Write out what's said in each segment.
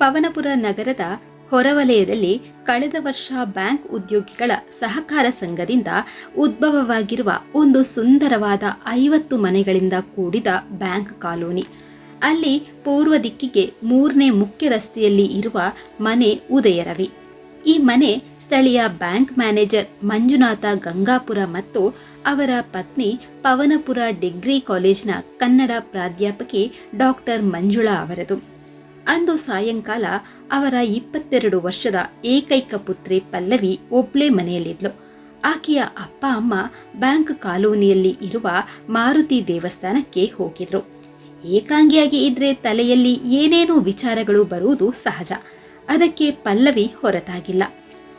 ಪವನಪುರ ನಗರದ ಹೊರವಲಯದಲ್ಲಿ ಕಳೆದ ವರ್ಷ ಬ್ಯಾಂಕ್ ಉದ್ಯೋಗಿಗಳ ಸಹಕಾರ ಸಂಘದಿಂದ ಉದ್ಭವವಾಗಿರುವ ಒಂದು ಸುಂದರವಾದ ಐವತ್ತು ಮನೆಗಳಿಂದ ಕೂಡಿದ ಬ್ಯಾಂಕ್ ಕಾಲೋನಿ. ಅಲ್ಲಿ ಪೂರ್ವ ದಿಕ್ಕಿಗೆ ಮೂರನೇ ಮುಖ್ಯ ರಸ್ತೆಯಲ್ಲಿ ಇರುವ ಮನೆ ಉದಯರವಿ. ಈ ಮನೆ ಸ್ಥಳೀಯ ಬ್ಯಾಂಕ್ ಮ್ಯಾನೇಜರ್ ಮಂಜುನಾಥ ಗಂಗಾಪುರ ಮತ್ತು ಅವರ ಪತ್ನಿ ಪವನಪುರ ಡಿಗ್ರಿ ಕಾಲೇಜಿನ ಕನ್ನಡ ಪ್ರಾಧ್ಯಾಪಕಿ ಡಾಕ್ಟರ್ ಮಂಜುಳಾ ಅವರದು. ಅಂದು ಸಾಯಂಕಾಲ ಅವರ ಇಪ್ಪತ್ತೆರಡು ವರ್ಷದ ಏಕೈಕ ಪುತ್ರಿ ಪಲ್ಲವಿ ಒಬ್ಳೇ ಮನೆಯಲ್ಲಿದ್ಲು. ಆಕೆಯ ಅಪ್ಪ ಅಮ್ಮ ಬ್ಯಾಂಕ್ ಕಾಲೋನಿಯಲ್ಲಿ ಇರುವ ಮಾರುತಿ ದೇವಸ್ಥಾನಕ್ಕೆ ಹೋಗಿದ್ರು. ಏಕಾಂಗಿಯಾಗಿ ಇದ್ರೆ ತಲೆಯಲ್ಲಿ ಏನೇನೋ ವಿಚಾರಗಳು ಬರುವುದು ಸಹಜ. ಅದಕ್ಕೆ ಪಲ್ಲವಿ ಹೊರತಾಗಿಲ್ಲ.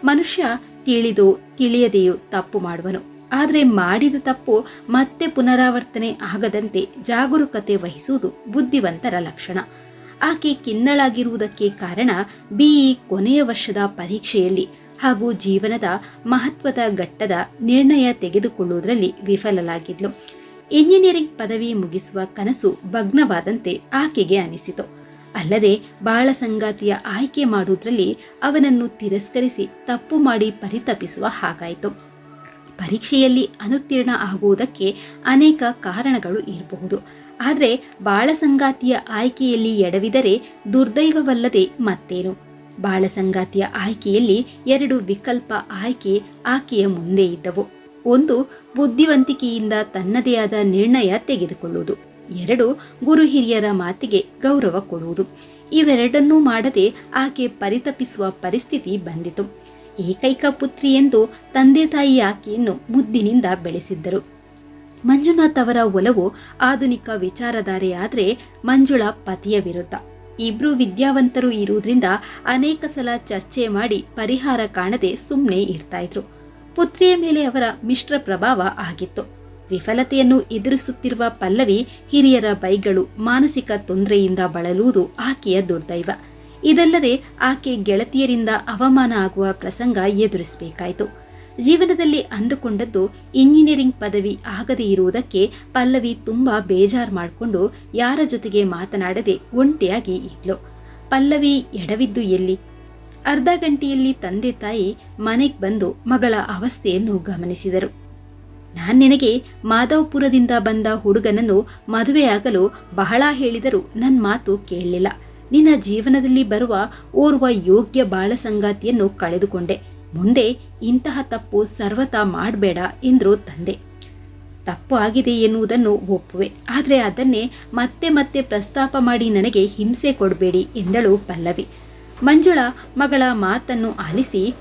ಮನುಷ್ಯ ತಿಳಿದು ತಿಳಿಯದೆಯೂ ತಪ್ಪು ಮಾಡುವನು. ಆದರೆ ಮಾಡಿದ ತಪ್ಪು ಮತ್ತೆ ಪುನರಾವರ್ತನೆ ಆಗದಂತೆ ಜಾಗರೂಕತೆ ವಹಿಸುವುದು ಬುದ್ಧಿವಂತರ ಲಕ್ಷಣ. ಆಕೆ ಕಿನ್ನಳಾಗಿರುವುದಕ್ಕೆ ಕಾರಣ ಬಿಇ ಕೊನೆಯ ವರ್ಷದ ಪರೀಕ್ಷೆಯಲ್ಲಿ ಹಾಗೂ ಜೀವನದ ಮಹತ್ವದ ಘಟ್ಟದ ನಿರ್ಣಯ ತೆಗೆದುಕೊಳ್ಳುವುದರಲ್ಲಿ ವಿಫಲಲಾಗಿದ್ಲು ಇಂಜಿನಿಯರಿಂಗ್ ಪದವಿ ಮುಗಿಸುವ ಕನಸು ಭಗ್ನವಾದಂತೆ ಆಕೆಗೆ ಅನಿಸಿತು. ಅಲ್ಲದೆ ಬಾಳ ಸಂಗಾತಿಯ ಆಯ್ಕೆ ಮಾಡುವುದರಲ್ಲಿ ಅವನನ್ನು ತಿರಸ್ಕರಿಸಿ ತಪ್ಪು ಮಾಡಿ ಪರಿತಪಿಸುವ ಹಾಗಾಯಿತು. ಪರೀಕ್ಷೆಯಲ್ಲಿ ಅನುತ್ತೀರ್ಣ ಆಗುವುದಕ್ಕೆ ಅನೇಕ ಕಾರಣಗಳು ಇರಬಹುದು. ಆದರೆ ಬಾಳ ಸಂಗಾತಿಯ ಆಯ್ಕೆಯಲ್ಲಿ ಎಡವಿದರೆ ದುರ್ದೈವವಲ್ಲದೆ ಮತ್ತೇನು? ಬಾಳ ಸಂಗಾತಿಯ ಆಯ್ಕೆಯಲ್ಲಿ ಎರಡು ವಿಕಲ್ಪ ಆಯ್ಕೆ ಆಕೆಯ ಮುಂದೆ ಇದ್ದವು. ಒಂದು, ಬುದ್ಧಿವಂತಿಕೆಯಿಂದ ತನ್ನದೇ ಆದ ನಿರ್ಣಯ ತೆಗೆದುಕೊಳ್ಳುವುದು. ಎರಡು ಗುರು ಹಿರಿಯರ ಮಾತಿಗೆ ಗೌರವ ಕೊಡುವುದು. ಇವೆರಡನ್ನೂ ಮಾಡದೆ ಆಕೆ ಪರಿತಪಿಸುವ ಪರಿಸ್ಥಿತಿ ಬಂದಿತು. ಏಕೈಕ ಪುತ್ರಿ ಎಂದು ತಂದೆ ತಾಯಿ ಆಕೆಯನ್ನು ಮುದ್ದಿನಿಂದ ಬೆಳೆಸಿದ್ದರು. ಮಂಜುನಾಥ್ ಅವರ ಒಲವು ಆಧುನಿಕ ವಿಚಾರಧಾರೆಯಾದ್ರೆ ಮಂಜುಳಾ ಪತಿಯ ವಿರುದ್ಧ. ಇಬ್ರು ವಿದ್ಯಾವಂತರು ಇರುವುದರಿಂದ ಅನೇಕ ಸಲ ಚರ್ಚೆ ಮಾಡಿ ಪರಿಹಾರ ಕಾಣದೆ ಸುಮ್ಮನೆ ಇಡ್ತಾ ಇದ್ರು. ಪುತ್ರಿಯ ಮೇಲೆ ಅವರ ಮಿಶ್ರ ಪ್ರಭಾವ ಆಗಿತ್ತು. ವಿಫಲತೆಯನ್ನು ಎದುರಿಸುತ್ತಿರುವ ಪಲ್ಲವಿ ಹಿರಿಯರ ಬೈಗಳು ಮಾನಸಿಕ ತೊಂದರೆಯಿಂದ ಬಳಲುವುದು ಆಕೆಯ ದುರ್ದೈವ. ಇದಲ್ಲದೆ ಆಕೆ ಗೆಳತಿಯರಿಂದ ಅವಮಾನ ಆಗುವ ಪ್ರಸಂಗ ಎದುರಿಸಬೇಕಾಯಿತು. ಜೀವನದಲ್ಲಿ ಅಂದುಕೊಂಡದ್ದು ಇಂಜಿನಿಯರಿಂಗ್ ಪದವಿ ಆಗದೇ ಇರುವುದಕ್ಕೆ ಪಲ್ಲವಿ ತುಂಬಾ ಬೇಜಾರು ಮಾಡಿಕೊಂಡು ಯಾರ ಜೊತೆಗೆ ಮಾತನಾಡದೆ ಒಂಟಿಯಾಗಿ ಇದ್ಲು. ಪಲ್ಲವಿ ಎಡವಿದ್ದು ಎಲ್ಲಿ? ಅರ್ಧ ಗಂಟೆಯಲ್ಲಿ ತಂದೆ ತಾಯಿ ಮನೆಗೆ ಬಂದು ಮಗಳ ಅವಸ್ಥೆಯನ್ನು ಗಮನಿಸಿದರು. ನಾನ್ ನಿನಗೆ ಮಾಧವಪುರದಿಂದ ಬಂದ ಹುಡುಗನನ್ನು ಮದುವೆಯಾಗಲು ಬಹಳ ಹೇಳಿದರೂ ನನ್ನ ಮಾತು ಕೇಳಲಿಲ್ಲ. ನಿನ್ನ ಜೀವನದಲ್ಲಿ ಬರುವ ಓರ್ವ ಯೋಗ್ಯ ಬಾಳ ಸಂಗಾತಿಯನ್ನು ಕಳೆದುಕೊಂಡೆ. ಮುಂದೆ ಇಂತಹ ತಪ್ಪು ಸರ್ವತಾ ಮಾಡಬೇಡ ಎಂದರು ತಂದೆ. ತಪ್ಪು ಆಗಿದೆ ಎನ್ನುವುದನ್ನು ಒಪ್ಪುವೆ. ಆದರೆ ಅದನ್ನೇ ಮತ್ತೆ ಮತ್ತೆ ಪ್ರಸ್ತಾಪ ಮಾಡಿ ನನಗೆ ಹಿಂಸೆ ಕೊಡಬೇಡಿ ಎಂದಳು ಪಲ್ಲವಿ. ಮಂಜುಳ ಮಗಳ ಮಾತನ್ನು ಆಲಿಸಿ,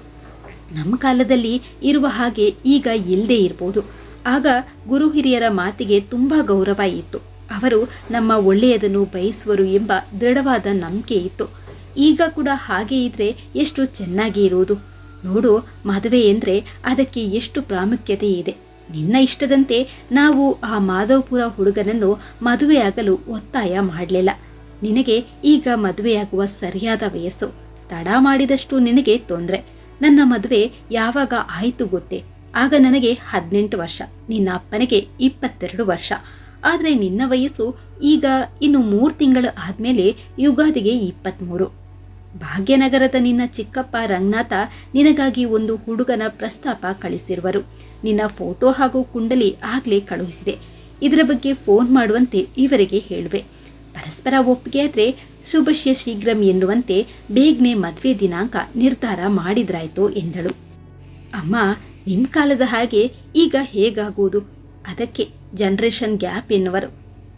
ನಮ್ಮ ಕಾಲದಲ್ಲಿ ಇರುವ ಹಾಗೆ ಈಗ ಇಲ್ಲದೆ ಇರ್ಬೋದು. ಆಗ ಗುರು ಹಿರಿಯರ ಮಾತಿಗೆ ತುಂಬ ಗೌರವ ಇತ್ತು. ಅವರು ನಮ್ಮ ಒಳ್ಳೆಯದನ್ನು ಬಯಸುವರು ಎಂಬ ದೃಢವಾದ ನಂಬಿಕೆ ಇತ್ತು. ಈಗ ಕೂಡ ಹಾಗೆ ಇದ್ರೆ ಎಷ್ಟು ಚೆನ್ನಾಗಿ ಇರುವುದು. ನೋಡು ಮದುವೆ ಎಂದ್ರೆ ಅದಕ್ಕೆ ಎಷ್ಟು ಪ್ರಾಮುಖ್ಯತೆ ಇದೆ. ನಿನ್ನ ಇಷ್ಟದಂತೆ ನಾವು ಆ ಮಾಧವಪುರ ಹುಡುಗನನ್ನು ಮದುವೆಯಾಗಲು ಒತ್ತಾಯ ಮಾಡಲಿಲ್ಲ. ನಿನಗೆ ಈಗ ಮದುವೆಯಾಗುವ ಸರಿಯಾದ ವಯಸ್ಸು. ತಡ ಮಾಡಿದಷ್ಟು ನಿನಗೆ ತೊಂದರೆ. ನನ್ನ ಮದುವೆ ಯಾವಾಗ ಆಯಿತು ಗೊತ್ತೇ. ಆಗ ನನಗೆ ಹದಿನೆಂಟು ವರ್ಷ, ನಿನ್ನ ಅಪ್ಪನಿಗೆ ಇಪ್ಪತ್ತೆರಡು ವರ್ಷ. ಆದರೆ ನಿನ್ನ ವಯಸ್ಸು ಈಗ ಇನ್ನು ಮೂರು ತಿಂಗಳು ಆದಮೇಲೆ ಯುಗಾದಿಗೆ ಇಪ್ಪತ್ತ್ಮೂರು. ಭಾಗ್ಯನಗರದ ನಿನ್ನ ಚಿಕ್ಕಪ್ಪ ರಂಗನಾಥ ನಿನಗಾಗಿ ಒಂದು ಹುಡುಗನ ಪ್ರಸ್ತಾಪ ಕಳಿಸಿರುವರು. ನಿನ್ನ ಫೋಟೋ ಹಾಗೂ ಕುಂಡಲಿ ಆಗಲೇ ಕಳುಹಿಸಿದೆ. ಇದರ ಬಗ್ಗೆ ಫೋನ್ ಮಾಡುವಂತೆ ಇವರಿಗೆ ಹೇಳುವೆ. ಪರಸ್ಪರ ಒಪ್ಪಿಗೆ ಆದರೆ ಶುಭಶ್ಯ ಶೀಘ್ರಂ ಎನ್ನುವಂತೆ ಬೇಗನೆ ಮದುವೆ ದಿನಾಂಕ ನಿರ್ಧಾರ ಮಾಡಿದ್ರಾಯ್ತು ಎಂದಳು. ಅಮ್ಮ ನಿಮ್ಮ ಕಾಲದ ಹಾಗೆ ಈಗ ಹೇಗಾಗುವುದು ಅದಕ್ಕೆ ಜನರೇಷನ್ ಗ್ಯಾಪ್ ಎನ್ನುವರು.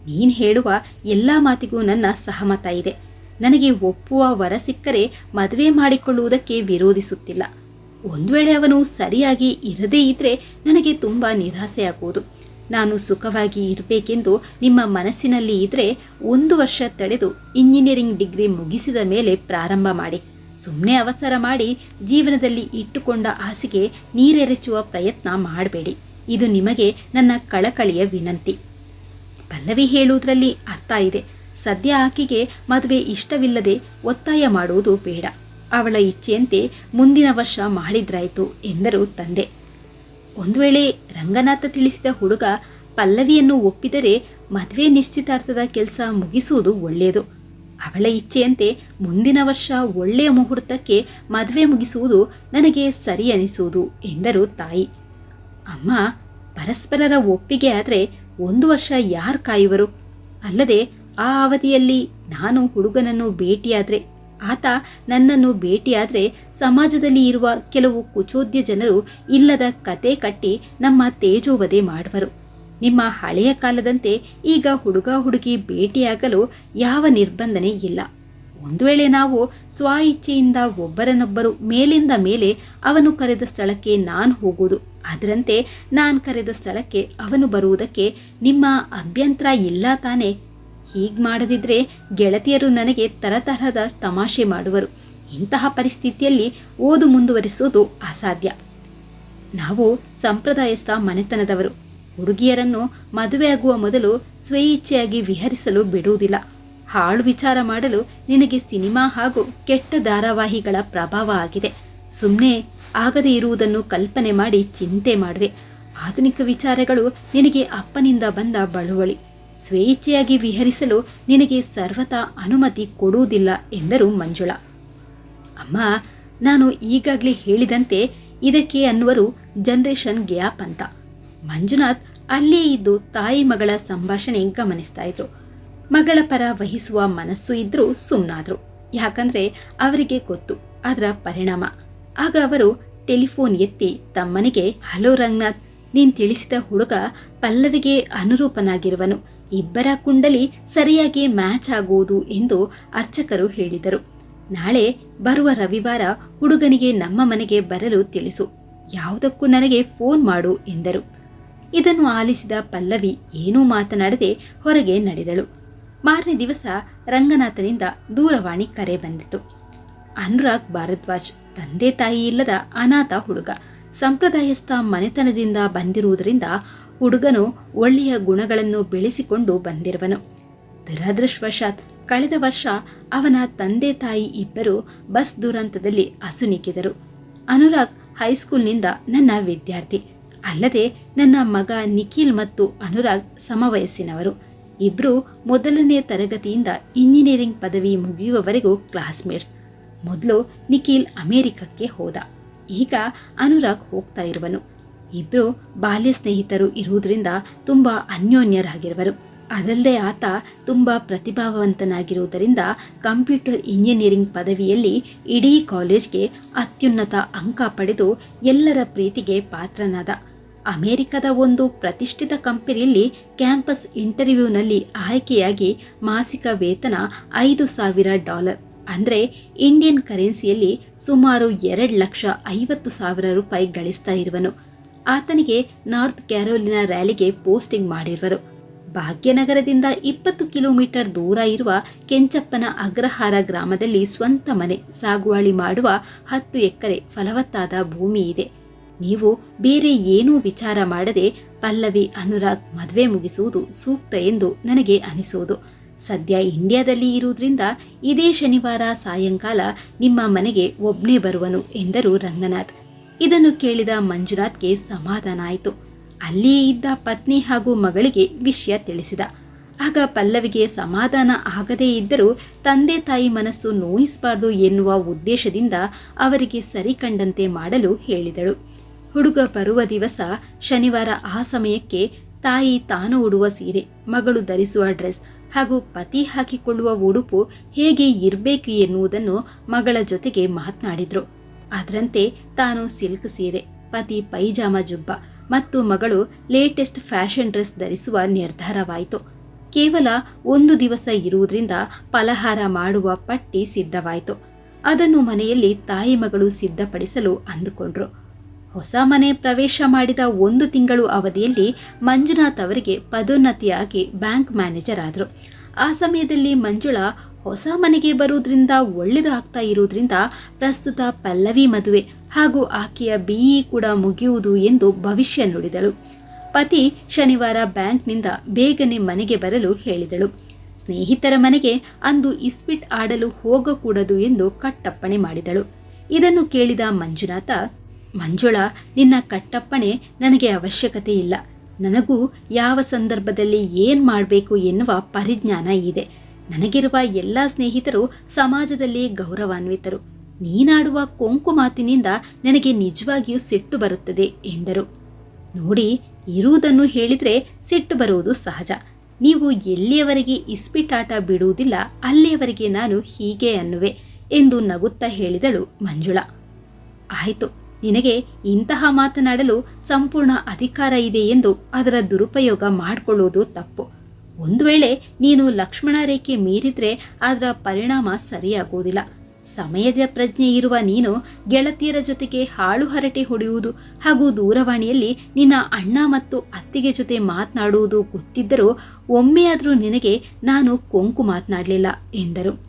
ನೀನು ಹೇಳುವ ಎಲ್ಲ ಮಾತಿಗೂ ನನ್ನ ಸಹಮತ ಇದೆ. ನನಗೆ ಒಪ್ಪುವ ವರ ಸಿಕ್ಕರೆ ಮದುವೆ ಮಾಡಿಕೊಳ್ಳುವುದಕ್ಕೆ ವಿರೋಧಿಸುತ್ತಿಲ್ಲ. ಒಂದು ವೇಳೆ ಅವನು ಸರಿಯಾಗಿ ಇರದೇ ಇದ್ರೆ ನನಗೆ ತುಂಬ ನಿರಾಸೆಯಾಗುವುದು. ನಾನು ಸುಖವಾಗಿ ಇರಬೇಕೆಂದು ನಿಮ್ಮ ಮನಸ್ಸಿನಲ್ಲಿ ಇದ್ರೆ ಒಂದು ವರ್ಷ ತಡೆದು ಇಂಜಿನಿಯರಿಂಗ್ ಡಿಗ್ರಿ ಮುಗಿಸಿದ ಮೇಲೆ ಪ್ರಾರಂಭ ಮಾಡಿ. ಸುಮ್ಮನೆ ಅವಸರ ಮಾಡಿ ಜೀವನದಲ್ಲಿ ಇಟ್ಟುಕೊಂಡ ಆಸೆಗೆ ನೀರೆರೆಚುವ ಪ್ರಯತ್ನ ಮಾಡಬೇಡಿ. ಇದು ನಿಮಗೆ ನನ್ನ ಕಳಕಳಿಯ ವಿನಂತಿ. ಪಲ್ಲವಿ ಹೇಳುವುದರಲ್ಲಿ ಅರ್ಥ ಇದೆ. ಸದ್ಯ ಆಕೆಗೆ ಮದುವೆ ಇಷ್ಟವಿಲ್ಲದೆ ಒತ್ತಾಯ ಮಾಡುವುದು ಬೇಡ. ಅವಳ ಇಚ್ಛೆಯಂತೆ ಮುಂದಿನ ವರ್ಷ ಮಾಡಿದ್ರಾಯಿತು ಎಂದರು ತಂದೆ. ಒಂದು ವೇಳೆ ರಂಗನಾಥ ತಿಳಿಸಿದ ಹುಡುಗ ಪಲ್ಲವಿಯನ್ನು ಒಪ್ಪಿದರೆ ಮದುವೆ ನಿಶ್ಚಿತಾರ್ಥದ ಕೆಲಸ ಮುಗಿಸುವುದು ಒಳ್ಳೆಯದು. ಅವಳ ಇಚ್ಛೆಯಂತೆ ಮುಂದಿನ ವರ್ಷ ಒಳ್ಳೆಯ ಮುಹೂರ್ತಕ್ಕೆ ಮದುವೆ ಮುಗಿಸುವುದು ನನಗೆ ಸರಿ ಅನಿಸುವುದು ಎಂದರು ತಾಯಿ. ಅಮ್ಮ, ಪರಸ್ಪರರ ಒಪ್ಪಿಗೆ ಆದರೆ ಒಂದು ವರ್ಷ ಯಾರು ಕಾಯುವರು? ಅಲ್ಲದೆ ಆ ಅವಧಿಯಲ್ಲಿ ನಾನು ಹುಡುಗನನ್ನು ಭೇಟಿಯಾದ್ರೆ, ಆತ ನನ್ನನ್ನು ಭೇಟಿಯಾದ್ರೆ ಸಮಾಜದಲ್ಲಿ ಇರುವ ಕೆಲವು ಕುಚೋದ್ಯ ಜನರು ಇಲ್ಲದ ಕತೆ ಕಟ್ಟಿ ನಮ್ಮ ತೇಜೋವಧೆ ಮಾಡುವರು. ನಿಮ್ಮ ಹಳೆಯ ಕಾಲದಂತೆ ಈಗ ಹುಡುಗ ಹುಡುಗಿ ಭೇಟಿಯಾಗಲು ಯಾವ ನಿರ್ಬಂಧನೆ ಇಲ್ಲ. ಒಂದು ವೇಳೆ ನಾವು ಸ್ವ ಇಚ್ಛೆಯಿಂದ ಒಬ್ಬರನ್ನೊಬ್ಬರು ಮೇಲಿಂದ ಮೇಲೆ ಅವನು ಕರೆದ ಸ್ಥಳಕ್ಕೆ ನಾನು ಹೋಗುವುದು, ಅದರಂತೆ ನಾನು ಕರೆದ ಸ್ಥಳಕ್ಕೆ ಅವನು ಬರುವುದಕ್ಕೆ ನಿಮ್ಮ ಅಭ್ಯಂತರ ಇಲ್ಲ ತಾನೇ? ಹೀಗೆ ಮಾಡದಿದ್ರೆ ಗೆಳತಿಯರು ನನಗೆ ತರತರಹದ ತಮಾಷೆ ಮಾಡುವರು. ಇಂತಹ ಪರಿಸ್ಥಿತಿಯಲ್ಲಿ ಓದು ಮುಂದುವರಿಸುವುದು ಅಸಾಧ್ಯ. ನಾವು ಸಂಪ್ರದಾಯಸ್ಥ ಮನೆತನದವರು. ಹುಡುಗಿಯರನ್ನು ಮದುವೆಯಾಗುವ ಮೊದಲು ಸ್ವೇಚ್ಛೆಯಾಗಿ ವಿಹರಿಸಲು ಬಿಡುವುದಿಲ್ಲ. ಹಾಳು ವಿಚಾರ ಮಾಡಲು ನಿನಗೆ ಸಿನಿಮಾ ಹಾಗೂ ಕೆಟ್ಟ ಧಾರಾವಾಹಿಗಳ ಪ್ರಭಾವ ಆಗಿದೆ. ಸುಮ್ಮನೆ ಆಗದೇ ಇರುವುದನ್ನು ಕಲ್ಪನೆ ಮಾಡಿ ಚಿಂತೆ ಮಾಡುವೆ. ಆಧುನಿಕ ವಿಚಾರಗಳು ನಿನಗೆ ಅಪ್ಪನಿಂದ ಬಂದ ಬಳುವಳಿ. ಸ್ವೇಚ್ಛೆಯಾಗಿ ವಿಹರಿಸಲು ನಿನಗೆ ಸರ್ವತಾ ಅನುಮತಿ ಕೊಡುವುದಿಲ್ಲ ಎಂದರು ಮಂಜುಳಾ. ಅಮ್ಮ, ನಾನು ಈಗಾಗಲೇ ಹೇಳಿದಂತೆ ಇದಕ್ಕೆ ಅನ್ನುವರು ಜನರೇಷನ್ ಗ್ಯಾಪ್ ಅಂತ. ಮಂಜುನಾಥ್ ಅಲ್ಲೇ ಇದ್ದು ತಾಯಿ ಮಗಳ ಸಂಭಾಷಣೆ ಗಮನಿಸ್ತಾ ಇದ್ರು. ಮಗಳ ಪರ ವಹಿಸುವ ಮನಸ್ಸು ಇದ್ರೂ ಸುಮ್ಮನಾದ್ರು ಯಾಕಂದ್ರೆ ಅವರಿಗೆ ಗೊತ್ತು, ಅದರ ಪರಿಣಾಮ. ಆಗ ಅವರು ಟೆಲಿಫೋನ್ ಎತ್ತಿ ತಮ್ಮನಿಗೆ, ಹಲೋ ರಂಗನಾಥ್, ನೀನ್ ತಿಳಿಸಿದ ಹುಡುಗ ಪಲ್ಲವಿಗೆ ಅನುರೂಪನಾಗಿರುವನು. ಇಬ್ಬರ ಕುಂಡಲಿ ಸರಿಯಾಗಿ ಮ್ಯಾಚ್ ಆಗುವುದು ಎಂದು ಅರ್ಚಕರು ಹೇಳಿದರು. ನಾಳೆ ಬರುವ ರವಿವಾರ ಹುಡುಗನಿಗೆ ನಮ್ಮ ಮನೆಗೆ ಬರಲು ತಿಳಿಸು. ಯಾವುದಕ್ಕೂ ನನಗೆ ಫೋನ್ ಮಾಡು ಎಂದರು. ಇದನ್ನು ಆಲಿಸಿದ ಪಲ್ಲವಿ ಏನೂ ಮಾತನಾಡದೆ ಹೊರಗೆ ನಡೆದಳು. ಮಾರನೇ ದಿವಸ ರಂಗನಾಥನಿಂದ ದೂರವಾಣಿ ಕರೆ ಬಂದಿತು. ಅನುರಾಗ್ ಭಾರದ್ವಾಜ್, ತಂದೆ ತಾಯಿ ಇಲ್ಲದ ಅನಾಥ ಹುಡುಗ, ಸಂಪ್ರದಾಯಸ್ಥ ಮನೆತನದಿಂದ ಬಂದಿರುವುದರಿಂದ ಹುಡುಗನು ಒಳ್ಳೆಯ ಗುಣಗಳನ್ನು ಬೆಳೆಸಿಕೊಂಡು ಬಂದಿರುವನು. ದುರದೃಷ್ಟವಶಾತ್ ಕಳೆದ ವರ್ಷ ಅವನ ತಂದೆ ತಾಯಿ ಇಬ್ಬರು ಬಸ್ ದುರಂತದಲ್ಲಿ ಅಸುನೀಗಿದರು ಅನುರಾಗ್ ಹೈಸ್ಕೂಲ್ನಿಂದ ನನ್ನ ವಿದ್ಯಾರ್ಥಿ, ಅಲ್ಲದೆ ನನ್ನ ಮಗ ನಿಖಿಲ್ ಮತ್ತು ಅನುರಾಗ್ ಸಮವಯಸ್ಸಿನವರು. ಇಬ್ಬರು ಮೊದಲನೇ ತರಗತಿಯಿಂದ ಇಂಜಿನಿಯರಿಂಗ್ ಪದವಿ ಮುಗಿಯುವವರೆಗೂ ಕ್ಲಾಸ್ಮೇಟ್ಸ್. ಮೊದಲು ನಿಖಿಲ್ ಅಮೆರಿಕಕ್ಕೆ ಹೋದ, ಈಗ ಅನುರಾಗ್ ಹೋಗ್ತಾ ಇರುವನು. ಇಬ್ಬರು ಬಾಲ್ಯ ಸ್ನೇಹಿತರು ಇರುವುದರಿಂದ ತುಂಬ ಅನ್ಯೋನ್ಯರಾಗಿರುವರು. ಅದಲ್ಲದೆ ಆತ ತುಂಬ ಪ್ರತಿಭಾವಂತನಾಗಿರುವುದರಿಂದ ಕಂಪ್ಯೂಟರ್ ಇಂಜಿನಿಯರಿಂಗ್ ಪದವಿಯಲ್ಲಿ ಇಡೀ ಕಾಲೇಜ್ಗೆ ಅತ್ಯುನ್ನತ ಅಂಕ ಪಡೆದು ಎಲ್ಲರ ಪ್ರೀತಿಗೆ ಪಾತ್ರನಾದ. ಅಮೆರಿಕದ ಒಂದು ಪ್ರತಿಷ್ಠಿತ ಕಂಪನಿಯಲ್ಲಿ ಕ್ಯಾಂಪಸ್ ಇಂಟರ್ವ್ಯೂನಲ್ಲಿ ಆಯ್ಕೆಯಾಗಿ ಮಾಸಿಕ ವೇತನ ಐದು ಸಾವಿರ ಡಾಲರ್ ಅಂದರೆ ಇಂಡಿಯನ್ ಕರೆನ್ಸಿಯಲ್ಲಿ ಸುಮಾರು ಎರಡು ಲಕ್ಷ ಐವತ್ತು ಸಾವಿರ ರೂಪಾಯಿ ಗಳಿಸ್ತಾ ಇರುವನು. ಆತನಿಗೆ ನಾರ್ತ್ ಕ್ಯಾರೋಲಿನ ರ್ಯಾಲಿಗೆ ಪೋಸ್ಟಿಂಗ್ ಮಾಡಿರುವರು. ಭಾಗ್ಯನಗರದಿಂದ ಇಪ್ಪತ್ತು ಕಿಲೋಮೀಟರ್ ದೂರ ಇರುವ ಕೆಂಚಪ್ಪನ ಅಗ್ರಹಾರ ಗ್ರಾಮದಲ್ಲಿ ಸ್ವಂತ ಮನೆ ಸಾಗುವಳಿ ಮಾಡುವ ಹತ್ತು ಎಕರೆ ಫಲವತ್ತಾದ ಭೂಮಿ ಇದೆ. ನೀವು ಬೇರೆ ಏನೂ ವಿಚಾರ ಮಾಡದೆ ಪಲ್ಲವಿ, ಅನುರಾಗ್ ಮದುವೆ ಮುಗಿಸುವುದು ಸೂಕ್ತ ಎಂದು ನನಗೆ ಅನಿಸುವುದು ಸದ್ಯ ಇಂಡಿಯಾದಲ್ಲಿ ಇರುವುದರಿಂದ ಇದೇ ಶನಿವಾರ ಸಾಯಂಕಾಲ ನಿಮ್ಮ ಮನೆಗೆ ಒಬ್ನೇ ಬರುವನು ಎಂದರು ರಂಗನಾಥ್. ಇದನ್ನು ಕೇಳಿದ ಮಂಜುನಾಥ್ಗೆ ಸಮಾಧಾನ ಆಯಿತು. ಅಲ್ಲಿಯೇ ಇದ್ದ ಪತ್ನಿ ಹಾಗೂ ಮಗಳಿಗೆ ವಿಷಯ ತಿಳಿಸಿದ. ಆಗ ಪಲ್ಲವಿಗೆ ಸಮಾಧಾನ ಆಗದೇ ಇದ್ದರೂ ತಂದೆ ತಾಯಿ ಮನಸ್ಸು ನೋಯಿಸಬಾರ್ದು ಎನ್ನುವ ಉದ್ದೇಶದಿಂದ ಅವರಿಗೆ ಸರಿ ಕಂಡಂತೆ ಮಾಡಲು ಹೇಳಿದಳು. ಹುಡುಗ ಬರುವ ದಿವಸ ಶನಿವಾರ ಆ ಸಮಯಕ್ಕೆ ತಾಯಿ ತಾನು ಉಡುವ ಸೀರೆ, ಮಗಳು ಧರಿಸುವ ಡ್ರೆಸ್ ಹಾಗೂ ಪತಿ ಹಾಕಿಕೊಳ್ಳುವ ಉಡುಪು ಹೇಗೆ ಇರಬೇಕು ಎನ್ನುವುದನ್ನು ಮಗಳ ಜೊತೆಗೆ ಮಾತನಾಡಿದ್ರು. ಅದರಂತೆ ತಾನು ಸಿಲ್ಕ್ ಸೀರೆ, ಪತಿ ಪೈಜಾಮ ಜುಬ್ಬ ಮತ್ತು ಮಗಳು ಲೇಟೆಸ್ಟ್ ಫ್ಯಾಷನ್ ಡ್ರೆಸ್ ಧರಿಸುವ ನಿರ್ಧಾರವಾಯಿತು. ಕೇವಲ ಒಂದು ದಿವಸ ಇರುವುದರಿಂದ ಫಲಹಾರ ಮಾಡುವ ಪಟ್ಟಿ ಸಿದ್ಧವಾಯಿತು. ಅದನ್ನು ಮನೆಯಲ್ಲಿ ತಾಯಿ ಮಗಳು ಸಿದ್ಧಪಡಿಸಲು ಅಂದುಕೊಂಡ್ರು. ಹೊಸ ಮನೆ ಪ್ರವೇಶ ಮಾಡಿದ ಒಂದು ತಿಂಗಳು ಅವಧಿಯಲ್ಲಿ ಮಂಜುನಾಥ್ ಅವರಿಗೆ ಪದೋನ್ನತಿಯಾಗಿ ಬ್ಯಾಂಕ್ ಮ್ಯಾನೇಜರ್ ಆದರು. ಆ ಸಮಯದಲ್ಲಿ ಮಂಜುಳಾ ಹೊಸ ಮನೆಗೆ ಬರುವುದರಿಂದ ಒಳ್ಳೆಯದಾಗ್ತಾ ಇರುವುದರಿಂದ ಪ್ರಸ್ತುತ ಪಲ್ಲವಿ ಮದುವೆ ಹಾಗೂ ಆಕೆಯ ಬಿಇ ಕೂಡ ಮುಗಿಯುವುದು ಎಂದು ಭವಿಷ್ಯ ನುಡಿದಳು. ಪತಿ ಶನಿವಾರ ಬ್ಯಾಂಕ್ನಿಂದ ಬೇಗನೆ ಮನೆಗೆ ಬರಲು ಹೇಳಿದಳು. ಸ್ನೇಹಿತರ ಮನೆಗೆ ಅಂದು ಇಸ್ಪಿಟ್ ಆಡಲು ಹೋಗಕೂಡದು ಎಂದು ಕಟ್ಟಪ್ಪಣೆ ಮಾಡಿದಳು. ಇದನ್ನು ಕೇಳಿದ ಮಂಜುನಾಥ, ಮಂಜುಳಾ, ನಿನ್ನ ಕಟ್ಟಪ್ಪಣೆ ನನಗೆ ಅವಶ್ಯಕತೆ ಇಲ್ಲ. ನನಗೂ ಯಾವ ಸಂದರ್ಭದಲ್ಲಿ ಏನು ಮಾಡಬೇಕು ಎನ್ನುವ ಪರಿಜ್ಞಾನ ಇದೆ. ನನಗಿರುವ ಎಲ್ಲ ಸ್ನೇಹಿತರು ಸಮಾಜದಲ್ಲಿ ಗೌರವಾನ್ವಿತರು. ನೀನಾಡುವ ಕೊಂಕು ಮಾತಿನಿಂದ ನನಗೆ ನಿಜವಾಗಿಯೂ ಸಿಟ್ಟು ಬರುತ್ತದೆ ಎಂದರು. ನೋಡಿ, ಇರುವುದನ್ನು ಹೇಳಿದರೆ ಸಿಟ್ಟು ಬರುವುದು ಸಹಜ. ನೀವು ಎಲ್ಲಿಯವರೆಗೆ ಇಸ್ಪಿಟಾಟ ಬಿಡುವುದಿಲ್ಲ, ಅಲ್ಲಿಯವರೆಗೆ ನಾನು ಹೀಗೆ ಅನ್ನುವೆ ಎಂದು ನಗುತ್ತಾ ಹೇಳಿದಳು ಮಂಜುಳಾ. ಆಯಿತು, ನಿನಗೆ ಇಂತಹ ಮಾತನಾಡಲು ಸಂಪೂರ್ಣ ಅಧಿಕಾರ ಇದೆ ಎಂದು ಅದರ ದುರುಪಯೋಗ ಮಾಡಿಕೊಳ್ಳುವುದು ತಪ್ಪು. ಒಂದು ವೇಳೆ ನೀನು ಲಕ್ಷ್ಮಣ ರೇಖೆ ಮೀರಿದ್ರೆ ಅದರ ಪರಿಣಾಮ ಸರಿಯಾಗುವುದಿಲ್ಲ. ಸಮಯದ ಪ್ರಜ್ಞೆ ಇರುವ ನೀನು ಗೆಳತಿಯರ ಜೊತೆಗೆ ಹಾಳು ಹರಟೆ ಹೊಡೆಯುವುದು ಹಾಗೂ ದೂರವಾಣಿಯಲ್ಲಿ ನಿನ್ನ ಅಣ್ಣ ಮತ್ತು ಅತ್ತಿಗೆ ಜೊತೆ ಮಾತನಾಡುವುದು ಗೊತ್ತಿದ್ದರೂ ಒಮ್ಮೆಯಾದರೂ ನಿನಗೆ ನಾನು ಕೊಂಕು ಮಾತನಾಡಲಿಲ್ಲ ಎಂದರು.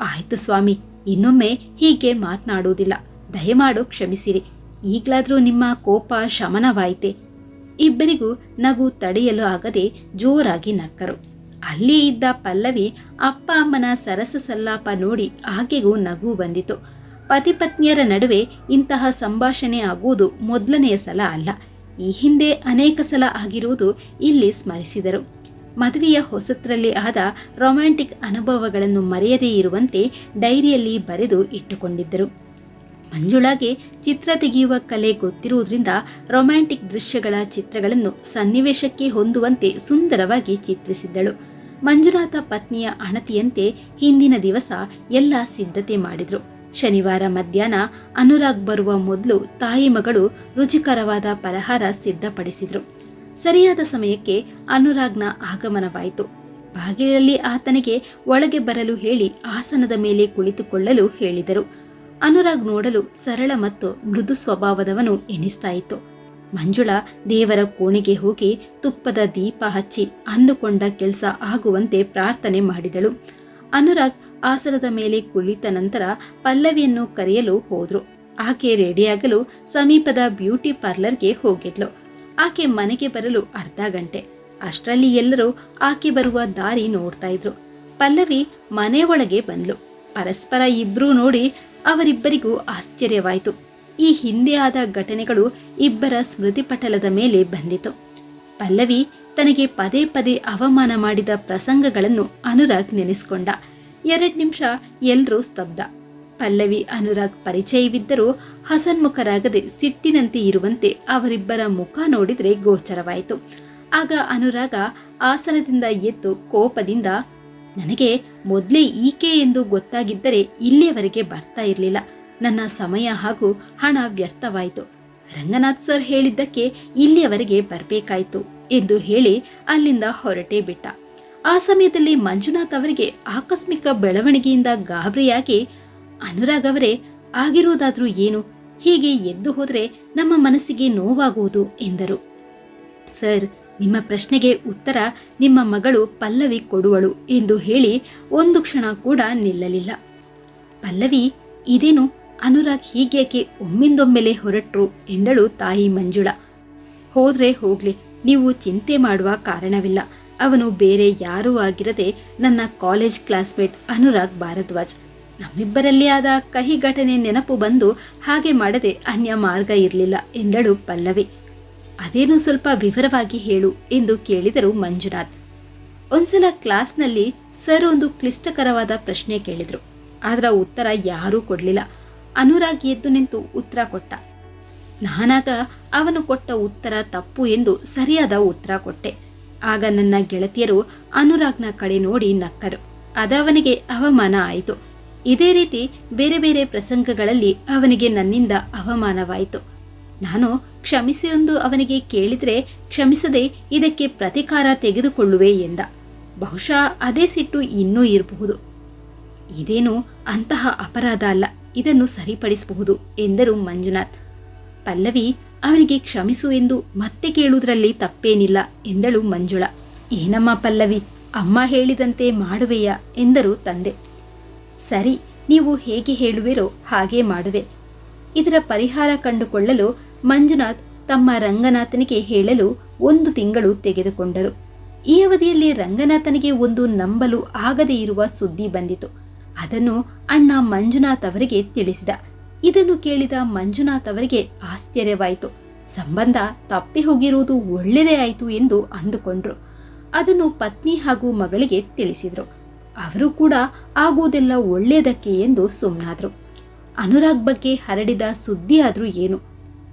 ಆಯಿತು ಸ್ವಾಮಿ, ಇನ್ನೊಮ್ಮೆ ಹೀಗೆ ಮಾತನಾಡುವುದಿಲ್ಲ. ದಯಮಾಡು ಕ್ಷಮಿಸಿರಿ. ಈಗಲಾದರೂ ನಿಮ್ಮ ಕೋಪ ಶಮನವಾಯಿತೆ. ಇಬ್ಬರಿಗೂ ನಗು ತಡೆಯಲು ಆಗದೆ ಜೋರಾಗಿ ನಕ್ಕರು. ಅಲ್ಲಿ ಇದ್ದ ಪಲ್ಲವಿ ಅಪ್ಪ ಅಮ್ಮನ ಸರಸ ಸಲ್ಲಾಪ ನೋಡಿ ಆಕೆಗೂ ನಗು ಬಂದಿತು. ಪತಿಪತ್ನಿಯರ ನಡುವೆ ಇಂತಹ ಸಂಭಾಷಣೆ ಆಗುವುದು ಮೊದಲನೆಯ ಸಲ ಅಲ್ಲ. ಈ ಹಿಂದೆ ಅನೇಕ ಸಲ ಆಗಿರುವುದು ಇಲ್ಲಿ ಸ್ಮರಿಸಿದರು. ಮದುವೆಯ ಹೊಸತ್ರಲ್ಲಿ ಆದ ರೊಮ್ಯಾಂಟಿಕ್ ಅನುಭವಗಳನ್ನು ಮರೆಯದೇ ಇರುವಂತೆ ಡೈರಿಯಲ್ಲಿ ಬರೆದು ಇಟ್ಟುಕೊಂಡಿದ್ದರು. ಮಂಜುಳಾಗೆ ಚಿತ್ರ ತೆಗೆಯುವ ಕಲೆ ಗೊತ್ತಿರುವುದರಿಂದ ರೊಮ್ಯಾಂಟಿಕ್ ದೃಶ್ಯಗಳ ಚಿತ್ರಗಳನ್ನು ಸನ್ನಿವೇಶಕ್ಕೆ ಹೊಂದುವಂತೆ ಸುಂದರವಾಗಿ ಚಿತ್ರಿಸಿದ್ದಳು. ಮಂಜುನಾಥ ಪತ್ನಿಯ ಅಣತಿಯಂತೆ ಹಿಂದಿನ ದಿವಸ ಎಲ್ಲ ಸಿದ್ಧತೆ ಮಾಡಿದ್ರು. ಶನಿವಾರ ಮಧ್ಯಾಹ್ನ ಅನುರಾಗ್ ಬರುವ ಮೊದಲು ತಾಯಿ ಮಗಳು ರುಚಿಕರವಾದ ಪಲಹಾರ ಸಿದ್ಧಪಡಿಸಿದರು. ಸರಿಯಾದ ಸಮಯಕ್ಕೆ ಅನುರಾಗ್ನ ಆಗಮನವಾಯಿತು. ಬಾಗಿಲಲ್ಲಿ ಆತನಿಗೆ ಒಳಗೆ ಬರಲು ಹೇಳಿ ಆಸನದ ಮೇಲೆ ಕುಳಿತುಕೊಳ್ಳಲು ಹೇಳಿದರು. ಅನುರಾಗ್ ನೋಡಲು ಸರಳ ಮತ್ತು ಮೃದು ಸ್ವಭಾವದವನು ಎನಿಸ್ತಾ ಇತ್ತು. ಮಂಜುಳಾ ದೇವರ ಕೋಣೆಗೆ ಹೋಗಿ ತುಪ್ಪದ ದೀಪ ಹಚ್ಚಿ ಅಂದುಕೊಂಡ ಕೆಲಸ ಆಗುವಂತೆ ಪ್ರಾರ್ಥನೆ ಮಾಡಿದಳು. ಅನುರಾಗ್ ಆಸನದ ಮೇಲೆ ಕುಳಿತ ನಂತರ ಪಲ್ಲವಿಯನ್ನು ಕರೆಯಲು ಹೋದ್ರು. ಆಕೆ ರೆಡಿಯಾಗಲು ಸಮೀಪದ ಬ್ಯೂಟಿ ಪಾರ್ಲರ್ಗೆ ಹೋಗಿದ್ಲು. ಆಕೆ ಮನೆಗೆ ಬರಲು ಅರ್ಧ ಗಂಟೆ. ಅಷ್ಟರಲ್ಲಿ ಎಲ್ಲರೂ ಆಕೆ ಬರುವ ದಾರಿ ನೋಡ್ತಾ ಇದ್ರು. ಪಲ್ಲವಿ ಮನೆ ಒಳಗೆ ಬಂದ್ಲು. ಪರಸ್ಪರ ಇಬ್ರೂ ನೋಡಿ ಅವರಿಬ್ಬರಿಗೂ ಆಶ್ಚರ್ಯವಾಯಿತು. ಈ ಹಿಂದೆ ಆದ ಘಟನೆಗಳು ಇಬ್ಬರ ಸ್ಮೃತಿಪಟಲದ ಮೇಲೆ ಬಂದಿತು. ಪಲ್ಲವಿ ತನಗೆ ಪದೇ ಪದೇ ಅವಮಾನ ಮಾಡಿದ ಪ್ರಸಂಗಗಳನ್ನು ಅನುರಾಗ್ ನೆನೆಸ್ಕೊಂಡ. ಎರಡು ನಿಮಿಷ ಎಲ್ಲರೂ ಸ್ತಬ್ಧ. ಪಲ್ಲವಿ, ಅನುರಾಗ್ ಪರಿಚಯವಿದ್ದರೂ ಹಸನ್ಮುಖರಾಗದೆ ಸಿಟ್ಟಿನಂತೆ ಇರುವಂತೆ ಅವರಿಬ್ಬರ ಮುಖ ನೋಡಿದರೆ ಗೋಚರವಾಯಿತು. ಆಗ ಅನುರಾಗ ಆಸನದಿಂದ ಎದ್ದು ಕೋಪದಿಂದ ನನಗೆ ಮೊದಲೇ ಈಕೆ ಎಂದು ಗೊತ್ತಾಗಿದ್ದರೆ ಇಲ್ಲಿಯವರೆಗೆ ಬರ್ತಾ ಇರಲಿಲ್ಲ. ನನ್ನ ಸಮಯ ಹಾಗೂ ಹಣ ವ್ಯರ್ಥವಾಯಿತು. ರಂಗನಾಥ್ ಸರ್ ಹೇಳಿದ್ದಕ್ಕೆ ಇಲ್ಲಿಯವರೆಗೆ ಬರಬೇಕಾಯಿತು ಎಂದು ಹೇಳಿ ಅಲ್ಲಿಂದ ಹೊರಟೇ ಬಿಟ್ಟ. ಆ ಸಮಯದಲ್ಲಿ ಮಂಜುನಾಥ್ ಅವರಿಗೆ ಆಕಸ್ಮಿಕ ಬೆಳವಣಿಗೆಯಿಂದ ಗಾಬರಿಯಾಗಿ ಅನುರಾಗ್ ಅವರೇ ಆಗಿರುವುದಾದ್ರೂ ಏನು? ಹೀಗೆ ಎದ್ದು ಹೋದರೆ ನಮ್ಮ ಮನಸ್ಸಿಗೆ ನೋವಾಗುವುದು, ಎಂದರು. ಸರ್ ನಿಮ್ಮ ಪ್ರಶ್ನೆಗೆ ಉತ್ತರ ನಿಮ್ಮ ಮಗಳು ಪಲ್ಲವಿ ಕೊಡುವಳು ಎಂದು ಹೇಳಿ ಒಂದು ಕ್ಷಣ ಕೂಡ ನಿಲ್ಲಲಿಲ್ಲ. ಪಲ್ಲವಿ, ಇದೇನು? ಅನುರಾಗ್ ಹೀಗ್ಯಾಕೆ ಒಮ್ಮಿಂದೊಮ್ಮೆಲೆ ಹೊರಟ್ರು? ಎಂದಳು ತಾಯಿ ಮಂಜುಳಾ. ಹೋದ್ರೆ ಹೋಗ್ಲಿ, ನೀವು ಚಿಂತೆ ಮಾಡುವ ಕಾರಣವಿಲ್ಲ. ಅವನು ಬೇರೆ ಯಾರೂ ಆಗಿರದೆ ನನ್ನ ಕಾಲೇಜ್ ಕ್ಲಾಸ್ಮೇಟ್ ಅನುರಾಗ್ ಭಾರದ್ವಾಜ್. ನಮ್ಮಿಬ್ಬರಲ್ಲಿ ಆದ ಕಹಿ ಘಟನೆ ನೆನಪು ಬಂದು ಹಾಗೆ ಮಾಡದೆ ಅನ್ಯ ಮಾರ್ಗ ಇರಲಿಲ್ಲ, ಎಂದಳು ಪಲ್ಲವಿ. ಅದೇನು ಸ್ವಲ್ಪ ವಿವರವಾಗಿ ಹೇಳು ಎಂದು ಕೇಳಿದರು ಮಂಜುನಾಥ್. ಒಂದ್ಸಲ ಕ್ಲಾಸ್ನಲ್ಲಿ ಸರ್ ಒಂದು ಕ್ಲಿಷ್ಟಕರವಾದ ಪ್ರಶ್ನೆ ಕೇಳಿದ್ರು. ಅದರ ಉತ್ತರ ಯಾರೂ ಕೊಡಲಿಲ್ಲ. ಅನುರಾಗ್ ಎದ್ದು ನಿಂತು ಉತ್ತರ ಕೊಟ್ಟ. ನಾನಾಗ ಅವನು ಕೊಟ್ಟ ಉತ್ತರ ತಪ್ಪು ಎಂದು ಸರಿಯಾದ ಉತ್ತರ ಕೊಟ್ಟೆ. ಆಗ ನನ್ನ ಗೆಳತಿಯರು ಅನುರಾಗ್ನ ಕಡೆ ನೋಡಿ ನಕ್ಕರು. ಅದವನಿಗೆ ಅವಮಾನ ಆಯಿತು. ಇದೇ ರೀತಿ ಬೇರೆ ಬೇರೆ ಪ್ರಸಂಗಗಳಲ್ಲಿ ಅವನಿಗೆ ನನ್ನಿಂದ ಅವಮಾನವಾಯಿತು. ನಾನು ಕ್ಷಮಿಸಿ ಎಂದು ಅವನಿಗೆ ಕೇಳಿದ್ರೆ ಕ್ಷಮಿಸದೆ ಇದಕ್ಕೆ ಪ್ರತಿಕಾರ ತೆಗೆದುಕೊಳ್ಳುವೆ ಎಂದ. ಬಹುಶಃ ಅದೇ ಸಿಟ್ಟು ಇನ್ನೂ ಇರಬಹುದು. ಇದೇನು ಅಂತಹ ಅಪರಾಧ ಅಲ್ಲ, ಇದನ್ನು ಸರಿಪಡಿಸಬಹುದು ಎಂದರು ಮಂಜುನಾಥ್. ಪಲ್ಲವಿ, ಅವನಿಗೆ ಕ್ಷಮಿಸು ಎಂದು ಮತ್ತೆ ಕೇಳುವುದರಲ್ಲಿ ತಪ್ಪೇನಿಲ್ಲ ಎಂದಳು ಮಂಜುಳ. ಏನಮ್ಮ ಪಲ್ಲವಿ, ಅಮ್ಮ ಹೇಳಿದಂತೆ ಮಾಡುವೆಯಾ ಎಂದರು ತಂದೆ. ಸರಿ, ನೀವು ಹೇಗೆ ಹೇಳುವಿರೋ ಹಾಗೆ ಮಾಡುವೆ. ಇದರ ಪರಿಹಾರ ಕಂಡುಕೊಳ್ಳಲು ಮಂಜುನಾಥ್ ತಮ್ಮ ರಂಗನಾಥನಿಗೆ ಹೇಳಲು ಒಂದು ತಿಂಗಳು ತೆಗೆದುಕೊಂಡರು. ಈ ಅವಧಿಯಲ್ಲಿ ರಂಗನಾಥನಿಗೆ ಒಂದು ನಂಬಲು ಆಗದೇ ಇರುವ ಸುದ್ದಿ ಬಂದಿತು. ಅದನ್ನು ಅಣ್ಣ ಮಂಜುನಾಥ್ ಅವರಿಗೆ ತಿಳಿಸಿದ. ಇದನ್ನು ಕೇಳಿದ ಮಂಜುನಾಥ್ ಅವರಿಗೆ ಆಶ್ಚರ್ಯವಾಯಿತು. ಸಂಬಂಧ ತಪ್ಪಿ ಹೋಗಿರುವುದು ಒಳ್ಳೆಯದೇ ಆಯಿತು ಎಂದು ಅಂದುಕೊಂಡ್ರು. ಅದನ್ನು ಪತ್ನಿ ಹಾಗೂ ಮಗಳಿಗೆ ತಿಳಿಸಿದರು. ಅವರು ಕೂಡ ಆಗುವುದೆಲ್ಲ ಒಳ್ಳೆಯದಕ್ಕೆ ಎಂದು ಸುಮ್ಮನಾದರು ಅನುರಾಗ್ ಬಗ್ಗೆ ಹರಡಿದ ಸುದ್ದಿ ಆದ್ರೂ ಏನು?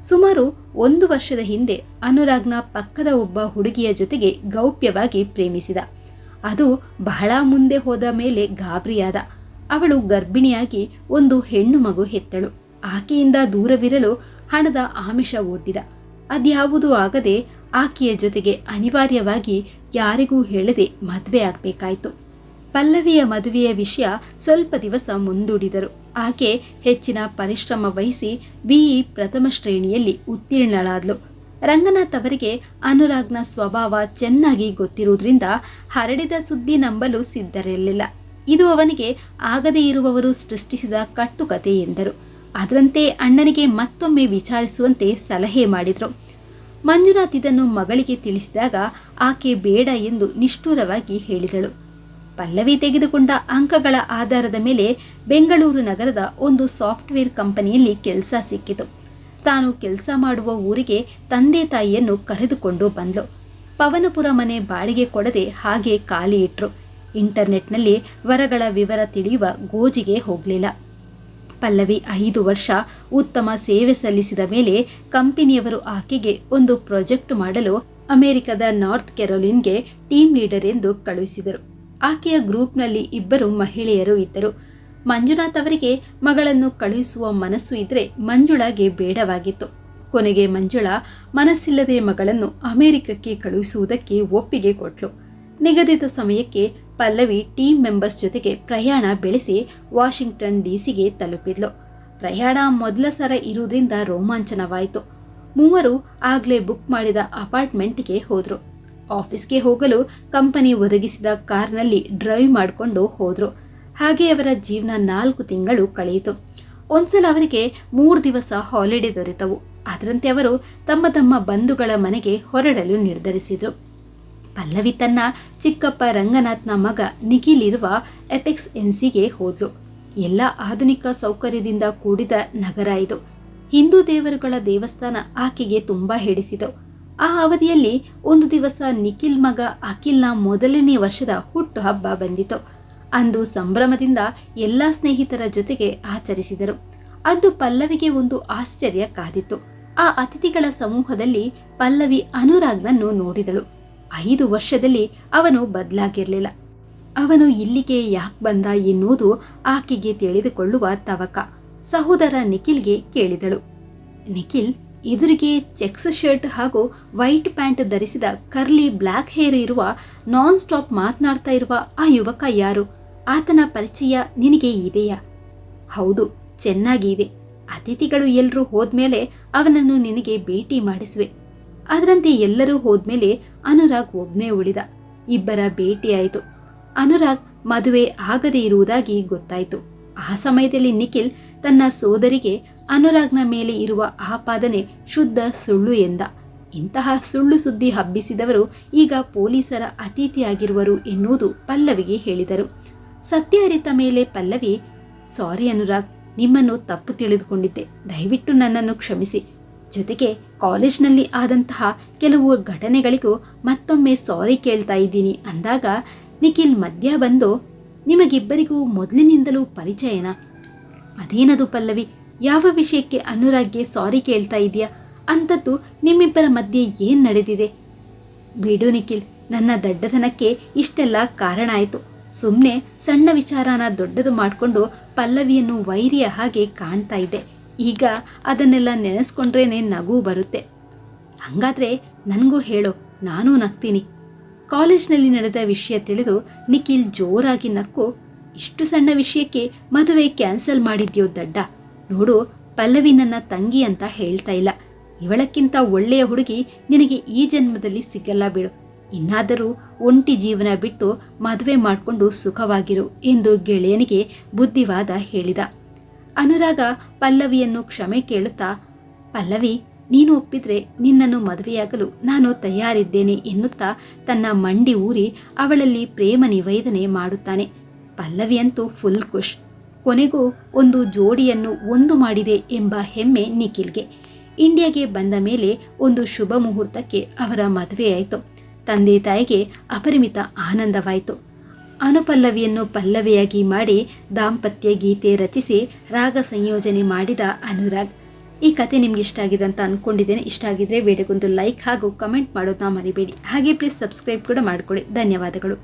ಸುಮಾರು ಒಂದು ವರ್ಷದ ಹಿಂದೆ ಅನುರಾಗ್ನ ಪಕ್ಕದ ಒಬ್ಬ ಹುಡುಗಿಯ ಜೊತೆಗೆ ಗೌಪ್ಯವಾಗಿ ಪ್ರೇಮಿಸಿದ. ಅದು ಬಹಳ ಮುಂದೆ ಹೋದ ಮೇಲೆ ಗಾಬರಿಯಾದ. ಅವಳು ಗರ್ಭಿಣಿಯಾಗಿ ಒಂದು ಹೆಣ್ಣು ಮಗು ಹೆತ್ತಳು. ಆಕೆಯಿಂದ ದೂರವಿರಲು ಹಣದ ಆಮಿಷ ಒಡ್ಡಿದ. ಅದ್ಯಾವುದೂ ಆಗದೆ ಆಕೆಯ ಜೊತೆಗೆ ಅನಿವಾರ್ಯವಾಗಿ ಯಾರಿಗೂ ಹೇಳದೆ ಮದುವೆ ಆಗಬೇಕಾಯಿತು ಪಲ್ಲವಿಯ ಮದುವೆಯ ವಿಷಯ ಸ್ವಲ್ಪ ದಿವಸ ಮುಂದೂಡಿದರು. ಆಕೆ ಹೆಚ್ಚಿನ ಪರಿಶ್ರಮ ವಹಿಸಿ ಬಿಇ ಪ್ರಥಮ ಶ್ರೇಣಿಯಲ್ಲಿ ಉತ್ತೀರ್ಣಳಾದ್ಲು. ರಂಗನಾಥ್ ಅವರಿಗೆ ಅನುರಾಗ್ನ ಸ್ವಭಾವ ಚೆನ್ನಾಗಿ ಗೊತ್ತಿರುವುದರಿಂದ ಹರಡಿದ ಸುದ್ದಿ ನಂಬಲು ಸಿದ್ಧರಿರಲಿಲ್ಲ. ಇದು ಅವನಿಗೆ ಆಗದೇ ಇರುವವರು ಸೃಷ್ಟಿಸಿದ ಕಟ್ಟುಕತೆ ಎಂದರು. ಅದರಂತೆ ಅಣ್ಣನಿಗೆ ಮತ್ತೊಮ್ಮೆ ವಿಚಾರಿಸುವಂತೆ ಸಲಹೆ ಮಾಡಿದರು. ಮಂಜುನಾಥ್ ಇದನ್ನು ಮಗಳಿಗೆ ತಿಳಿಸಿದಾಗ ಆಕೆ ಬೇಡ ಎಂದು ನಿಷ್ಠುರವಾಗಿ ಹೇಳಿದಳು. ಪಲ್ಲವಿ ತೆಗೆದುಕೊಂಡ ಅಂಕಗಳ ಆಧಾರದ ಮೇಲೆ ಬೆಂಗಳೂರು ನಗರದ ಒಂದು ಸಾಫ್ಟ್ವೇರ್ ಕಂಪನಿಯಲ್ಲಿ ಕೆಲಸ ಸಿಕ್ಕಿತು. ತಾನು ಕೆಲಸ ಮಾಡುವ ಊರಿಗೆ ತಂದೆ ತಾಯಿಯನ್ನು ಕರೆದುಕೊಂಡು ಬಂದ್ಲು. ಪವನಪುರ ಮನೆ ಬಾಡಿಗೆ ಕೊಡದೆ ಹಾಗೆ ಖಾಲಿ ಇಟ್ರು. ಇಂಟರ್ನೆಟ್ನಲ್ಲಿ ವರಗಳ ವಿವರ ತಿಳಿಯುವ ಗೋಜಿಗೆ ಹೋಗಲಿಲ್ಲ. ಪಲ್ಲವಿ ಐದು ವರ್ಷ ಉತ್ತಮ ಸೇವೆ ಸಲ್ಲಿಸಿದ ಮೇಲೆ ಕಂಪನಿಯವರು ಆಕೆಗೆ ಒಂದು ಪ್ರಾಜೆಕ್ಟ್ ಮಾಡಲು ಅಮೆರಿಕದ ನಾರ್ತ್ ಕೆರೋಲಿನ್ಗೆ ಟೀಮ್ ಲೀಡರ್ ಎಂದು ಕಳುಹಿಸಿದರು. ಆಕೆಯ ಗ್ರೂಪ್ನಲ್ಲಿ ಇಬ್ಬರು ಮಹಿಳೆಯರು ಇದ್ದರು. ಮಂಜುನಾಥ್ ಅವರಿಗೆ ಮಗಳನ್ನು ಕಳುಹಿಸುವ ಮನಸ್ಸು ಇದ್ರೆ ಮಂಜುಳಾಗೆ ಬೇಡವಾಗಿತ್ತು. ಕೊನೆಗೆ ಮಂಜುಳಾ ಮನಸ್ಸಿಲ್ಲದೆ ಮಗಳನ್ನು ಅಮೆರಿಕಕ್ಕೆ ಕಳುಹಿಸುವುದಕ್ಕೆ ಒಪ್ಪಿಗೆ ಕೊಟ್ಲು. ನಿಗದಿತ ಸಮಯಕ್ಕೆ ಪಲ್ಲವಿ ಟೀಮ್ ಮೆಂಬರ್ಸ್ ಜೊತೆಗೆ ಪ್ರಯಾಣ ಬೆಳೆಸಿ ವಾಷಿಂಗ್ಟನ್ ಡಿಸಿಗೆ ತಲುಪಿದ್ಲು. ಪ್ರಯಾಣ ಮೊದಲ ಸರ ಇರುವುದರಿಂದ ರೋಮಾಂಚನವಾಯಿತು. ಮೂವರು ಆಗ್ಲೇ ಬುಕ್ ಮಾಡಿದ ಅಪಾರ್ಟ್ಮೆಂಟ್ಗೆ ಹೋದ್ರು. ಆಫೀಸ್ಗೆ ಹೋಗಲು ಕಂಪನಿ ಒದಗಿಸಿದ ಕಾರ್ನಲ್ಲಿ ಡ್ರೈವ್ ಮಾಡಿಕೊಂಡು ಹೋದರು. ಹಾಗೆ ಅವರ ಜೀವನ ನಾಲ್ಕು ತಿಂಗಳು ಕಳೆಯಿತು. ಒಂದ್ಸಲ ಅವರಿಗೆ ಮೂರು ದಿವಸ ಹಾಲಿಡೇ ದೊರೆತವು. ಅದರಂತೆ ಅವರು ತಮ್ಮ ತಮ್ಮ ಬಂಧುಗಳ ಮನೆಗೆ ಹೊರಡಲು ನಿರ್ಧರಿಸಿದರು. ಪಲ್ಲವಿ ತನ್ನ ಚಿಕ್ಕಪ್ಪ ರಂಗನಾಥ್ನ ಮಗ ನಿಖಿಲ್ ಇರುವ ಎಪೆಕ್ಸ್ ಎನ್ಸಿಗೆ ಹೋದ್ಲು ಎಲ್ಲ ಆಧುನಿಕ ಸೌಕರ್ಯದಿಂದ ಕೂಡಿದ ನಗರ ಇದು. ಹಿಂದೂ ದೇವರುಗಳ ದೇವಸ್ಥಾನ ಆಕೆಗೆ ತುಂಬಾ ಹಿಡಿಸಿತು. ಆ ಅವಧಿಯಲ್ಲಿ ಒಂದು ದಿವಸ ನಿಖಿಲ್ ಮಗ ಅಖಿಲ್ನ ಮೊದಲನೇ ವರ್ಷದ ಹುಟ್ಟು ಹಬ್ಬ ಬಂದಿತು. ಅಂದು ಸಂಭ್ರಮದಿಂದ ಎಲ್ಲ ಸ್ನೇಹಿತರ ಜೊತೆಗೆ ಆಚರಿಸಿದರು. ಅದು ಪಲ್ಲವಿಗೆ ಒಂದು ಆಶ್ಚರ್ಯ ಕಾದಿತ್ತು. ಆ ಅತಿಥಿಗಳ ಸಮೂಹದಲ್ಲಿ ಪಲ್ಲವಿ ಅನುರಾಗ್ನನ್ನು ನೋಡಿದಳು. ಐದು ವರ್ಷದಲ್ಲಿ ಅವನು ಬದಲಾಗಿರಲಿಲ್ಲ. ಅವನು ಇಲ್ಲಿಗೆ ಯಾಕೆ ಬಂದ ಎನ್ನುವುದು ಆಕೆಗೆ ತಿಳಿದುಕೊಳ್ಳುವ ತವಕ. ಸಹೋದರ ನಿಖಿಲ್ಗೆ ಕೇಳಿದಳು. ನಿಖಿಲ್ ಎದುರಿಗೆ ಚೆಕ್ಸ್ ಶರ್ಟ್ ಹಾಗೂ ವೈಟ್ ಪ್ಯಾಂಟ್ ಧರಿಸಿದ ಕರ್ಲಿ ಬ್ಲ್ಯಾಕ್ ಹೇರ್ ಇರುವ ನಾನ್ ಸ್ಟಾಪ್ ಮಾತನಾಡ್ತಾ ಇರುವ ಆ ಯುವಕ ಯಾರು? ಆತನ ಪರಿಚಯ ನಿನಗೆ ಇದೆಯಾ? ಹೌದು ಚೆನ್ನಾಗಿ ಇದೆ ಅತಿಥಿಗಳು ಎಲ್ಲರೂ ಹೋದ್ಮೇಲೆ ಅವನನ್ನು ನಿನಗೆ ಭೇಟಿ ಮಾಡಿಸುವೆ. ಅದರಂತೆ ಎಲ್ಲರೂ ಹೋದ್ಮೇಲೆ ಅನುರಾಗ್ ಒಬ್ನೇ ಉಳಿದ. ಇಬ್ಬರ ಭೇಟಿಯಾಯಿತು ಅನುರಾಗ್ ಮದುವೆ ಆಗದೇ ಇರುವುದಾಗಿ ಗೊತ್ತಾಯಿತು. ಆ ಸಮಯದಲ್ಲಿ ನಿಖಿಲ್ ತನ್ನ ಸೋದರಿಗೆ ಅನುರಾಗ್ನ ಮೇಲೆ ಇರುವ ಆಪಾದನೆ ಶುದ್ಧ ಸುಳ್ಳು ಎಂದ. ಇಂತಹ ಸುಳ್ಳು ಸುದ್ದಿ ಹಬ್ಬಿಸಿದವರು ಈಗ ಪೊಲೀಸರ ಅತಿಥಿಯಾಗಿರುವರು ಎನ್ನುವುದು ಪಲ್ಲವಿಗೆ ಹೇಳಿದರು. ಸತ್ಯ ಅರಿತ ಮೇಲೆ ಪಲ್ಲವಿ, ಸಾರಿ ಅನುರಾಗ್, ನಿಮ್ಮನ್ನು ತಪ್ಪು ತಿಳಿದುಕೊಂಡಿದ್ದೆ. ದಯವಿಟ್ಟು ನನ್ನನ್ನು ಕ್ಷಮಿಸಿ. ಜೊತೆಗೆ ಕಾಲೇಜ್ನಲ್ಲಿ ಆದಂತಹ ಕೆಲವು ಘಟನೆಗಳಿಗೂ ಮತ್ತೊಮ್ಮೆ ಸಾರಿ ಕೇಳ್ತಾ ಇದ್ದೀನಿ ಅಂದಾಗ ನಿಖಿಲ್ ಮಧ್ಯ ಬಂದು, ನಿಮಗಿಬ್ಬರಿಗೂ ಮೊದಲಿನಿಂದಲೂ ಪರಿಚಯನ? ಅದೇನದು ಪಲ್ಲವಿ? ಯಾವ ವಿಷಯಕ್ಕೆ ಅನುರಾಗ್ಗೆ ಸಾರಿ ಕೇಳ್ತಾ ಇದೆಯಾ ಅಂಥದ್ದು ನಿಮ್ಮಿಬ್ಬರ ಮಧ್ಯೆ ಏನು ನಡೆದಿದೆ? ಬಿಡು ನಿಖಿಲ್, ನನ್ನ ದಡ್ಡತನಕ್ಕೆ ಇಷ್ಟೆಲ್ಲ ಕಾರಣ ಆಯಿತು. ಸುಮ್ಮನೆ ಸಣ್ಣ ವಿಚಾರನ ದೊಡ್ಡದು ಮಾಡಿಕೊಂಡು ಪಲ್ಲವಿಯನ್ನು ವೈರಿಯ ಹಾಗೆ ಕಾಣ್ತಾ ಇದ್ದೆ. ಈಗ ಅದನ್ನೆಲ್ಲ ನೆನೆಸ್ಕೊಂಡ್ರೇನೆ ನಗು ಬರುತ್ತೆ. ಹಂಗಾದ್ರೆ ನನಗೂ ಹೇಳು, ನಾನೂ ನಗ್ತೀನಿ. ಕಾಲೇಜ್ನಲ್ಲಿ ನಡೆದ ವಿಷಯ ತಿಳಿದು ನಿಖಿಲ್ ಜೋರಾಗಿ ನಕ್ಕು, ಇಷ್ಟು ಸಣ್ಣ ವಿಷಯಕ್ಕೆ ಮದುವೆ ಕ್ಯಾನ್ಸಲ್ ಮಾಡಿದ್ಯೋ ದಡ್ಡ? ನೋಡು, ಪಲ್ಲವಿ ನನ್ನ ತಂಗಿ ಅಂತ ಹೇಳ್ತಾ ಇಲ್ಲ. ಇವಳಕ್ಕಿಂತ ಒಳ್ಳೆಯ ಹುಡುಗಿ ನಿನಗೆ ಈ ಜನ್ಮದಲ್ಲಿ ಸಿಗಲ್ಲ ಬಿಡು. ಇನ್ನಾದರೂ ಒಂಟಿ ಜೀವನ ಬಿಟ್ಟು ಮದುವೆ ಮಾಡಿಕೊಂಡು ಸುಖವಾಗಿರು ಎಂದು ಗೆಳೆಯನಿಗೆ ಬುದ್ಧಿವಾದ ಹೇಳಿದ. ಅನುರಾಗ ಪಲ್ಲವಿಯನ್ನು ಕ್ಷಮೆ ಕೇಳುತ್ತಾ, ಪಲ್ಲವಿ, ನೀನು ಒಪ್ಪಿದ್ರೆ ನಿನ್ನನ್ನು ಮದುವೆಯಾಗಲು ನಾನು ತಯಾರಿದ್ದೇನೆ ಎನ್ನುತ್ತಾ ತನ್ನ ಮಂಡಿ ಊರಿ ಅವಳಲ್ಲಿ ಪ್ರೇಮ ನಿವೇದನೆ ಮಾಡುತ್ತಾನೆ. ಪಲ್ಲವಿಯಂತೂ ಫುಲ್ ಖುಷ್. ಕೊನೆಗೂ ಒಂದು ಜೋಡಿಯನ್ನು ಒಂದು ಮಾಡಿದೆ ಎಂಬ ಹೆಮ್ಮೆ ನಿಖಿಲ್ಗೆ. ಇಂಡಿಯಾಗೆ ಬಂದ ಮೇಲೆ ಒಂದು ಶುಭ ಮುಹೂರ್ತಕ್ಕೆ ಅವರ ಮದುವೆಯಾಯಿತು ತಂದೆ ತಾಯಿಗೆ ಅಪರಿಮಿತ ಆನಂದವಾಯಿತು. ಅನುಪಲ್ಲವಿಯನ್ನು ಪಲ್ಲವಿಯಾಗಿ ಮಾಡಿ ದಾಂಪತ್ಯ ಗೀತೆ ರಚಿಸಿ ರಾಗ ಸಂಯೋಜನೆ ಮಾಡಿದ ಅನುರಾಗ್. ಈ ಕತೆ ನಿಮ್ಗೆ ಇಷ್ಟ ಆಗಿದೆ ಅಂತ ಅಂದ್ಕೊಂಡಿದ್ದೇನೆ ಇಷ್ಟ ಆಗಿದ್ರೆ ವಿಡಿಯೋಗೊಂದು ಲೈಕ್ ಹಾಗೂ ಕಮೆಂಟ್ ಮಾಡೋದನ್ನ ಮರಿಬೇಡಿ. ಹಾಗೆ ಪ್ಲೀಸ್ ಸಬ್ಸ್ಕ್ರೈಬ್ ಕೂಡ ಮಾಡ್ಕೊಳ್ಳಿ. ಧನ್ಯವಾದಗಳು.